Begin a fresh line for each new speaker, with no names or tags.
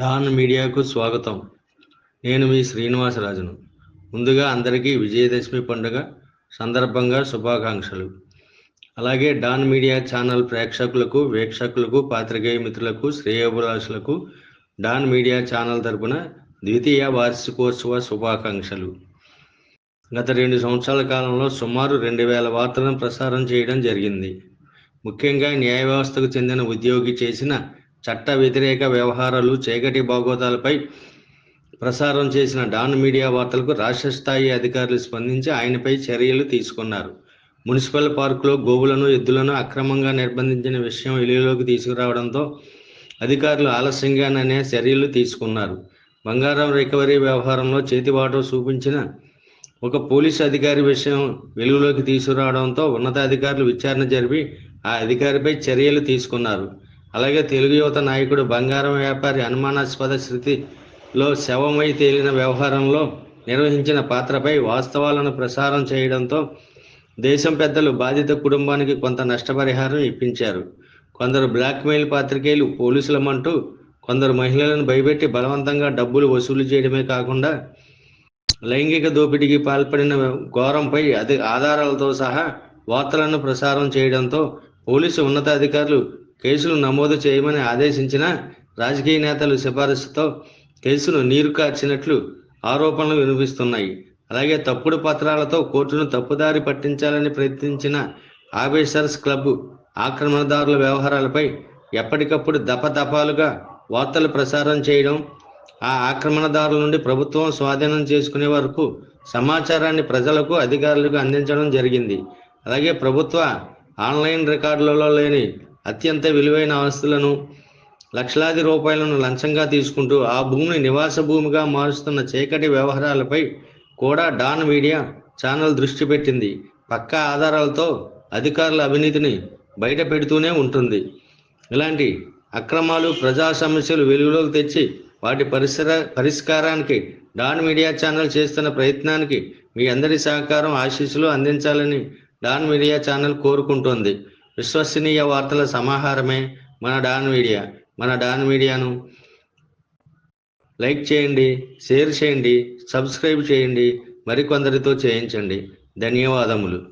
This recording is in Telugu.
డాన్ మీడియాకు స్వాగతం. నేను మీ శ్రీనివాసరాజును. ముందుగా అందరికీ విజయదశమి పండుగ సందర్భంగా శుభాకాంక్షలు. అలాగే డాన్ మీడియా ఛానల్ ప్రేక్షకులకు వీక్షకులకు పాత్రికేయ మిత్రులకు శ్రేయోభిలాషులకు డాన్ మీడియా ఛానల్ తరపున ద్వితీయ వార్షికోత్సవ శుభాకాంక్షలు. గత రెండు సంవత్సరాల కాలంలో సుమారు రెండు వేల వార్తలను ప్రసారం చేయడం జరిగింది. ముఖ్యంగా న్యాయ వ్యవస్థకు చెందిన ఉద్యోగి చేసిన చట్ట వ్యతిరేక వ్యవహారాలు చీకటి బాగోతాలపై ప్రసారం చేసిన డాన్ మీడియా వార్తలకు రాష్ట్ర స్థాయి అధికారులు స్పందించి ఆయనపై చర్యలు తీసుకున్నారు. మున్సిపల్ పార్కులో గోవులను ఎద్దులను అక్రమంగా నిర్బంధించిన విషయం వెలుగులోకి తీసుకురావడంతో అధికారులు ఆలస్యంగానే చర్యలు తీసుకున్నారు. బంగారం రికవరీ వ్యవహారంలో చేతిబాటు చూపించిన ఒక పోలీసు అధికారి విషయం వెలుగులోకి తీసుకురావడంతో ఉన్నతాధికారులు విచారణ జరిపి ఆ అధికారిపై చర్యలు తీసుకున్నారు. అలాగే తెలుగు యువత నాయకుడు బంగారం వ్యాపారి అనుమానాస్పద స్థితిలో శవమై తేలిన వ్యవహారంలో నిర్వహించిన పాత్రపై వాస్తవాలను ప్రసారం చేయడంతో దేశం పెద్దలు బాధిత కుటుంబానికి కొంత నష్టపరిహారం ఇప్పించారు. కొందరు బ్లాక్మెయిల్ పాత్రికేయులు పోలీసులమంటూ కొందరు మహిళలను భయపెట్టి బలవంతంగా డబ్బులు వసూలు చేయడమే కాకుండా లైంగిక దోపిడీకి పాల్పడిన ఘోరంపై అది ఆధారాలతో సహా వార్తలను ప్రసారం చేయడంతో పోలీసు ఉన్నతాధికారులు కేసులు నమోదు చేయమని ఆదేశించిన రాజకీయ నేతలు సిఫారసుతో కేసును నీరు కార్చినట్లు ఆరోపణలు వినిపిస్తున్నాయి. అలాగే తప్పుడు పత్రాలతో కోర్టును తప్పుదారి పట్టించాలని ప్రయత్నించిన ఆఫీసర్స్ క్లబ్ ఆక్రమణదారుల వ్యవహారాలపై ఎప్పటికప్పుడు దపదపాలుగా వార్తలు ప్రసారం చేయడం ఆ ఆక్రమణదారుల నుండి ప్రభుత్వం స్వాధీనం చేసుకునే వరకు సమాచారాన్ని ప్రజలకు అధికారులకు అందించడం జరిగింది. అలాగే ప్రభుత్వ ఆన్లైన్ రికార్డులలో లేని అత్యంత విలువైన ఆస్తులను లక్షలాది రూపాయలను లంచంగా తీసుకుంటూ ఆ భూమిని నివాస భూమిగా మారుస్తున్న చీకటి వ్యవహారాలపై కూడా డాన్ మీడియా ఛానల్ దృష్టి పెట్టింది. పక్కా ఆధారాలతో అధికారుల అవినీతిని బయట పెడుతూనే ఉంటుంది. ఇలాంటి అక్రమాలు ప్రజా సమస్యలు వెలుగులోకి తెచ్చి వాటి పరిసర పరిష్కారానికి డాన్ మీడియా ఛానల్ చేస్తున్న ప్రయత్నానికి మీ అందరి సహకారం ఆశీస్సులు అందించాలని డాన్ మీడియా ఛానల్ కోరుకుంటోంది. విశ్వసనీయ వార్తల సమాహారమే మన డాన్ మీడియా. మన డాన్ మీడియాను లైక్ చేయండి షేర్ చేయండి సబ్స్క్రైబ్ చేయండి మరికొందరితో చేయించండి. ధన్యవాదములు.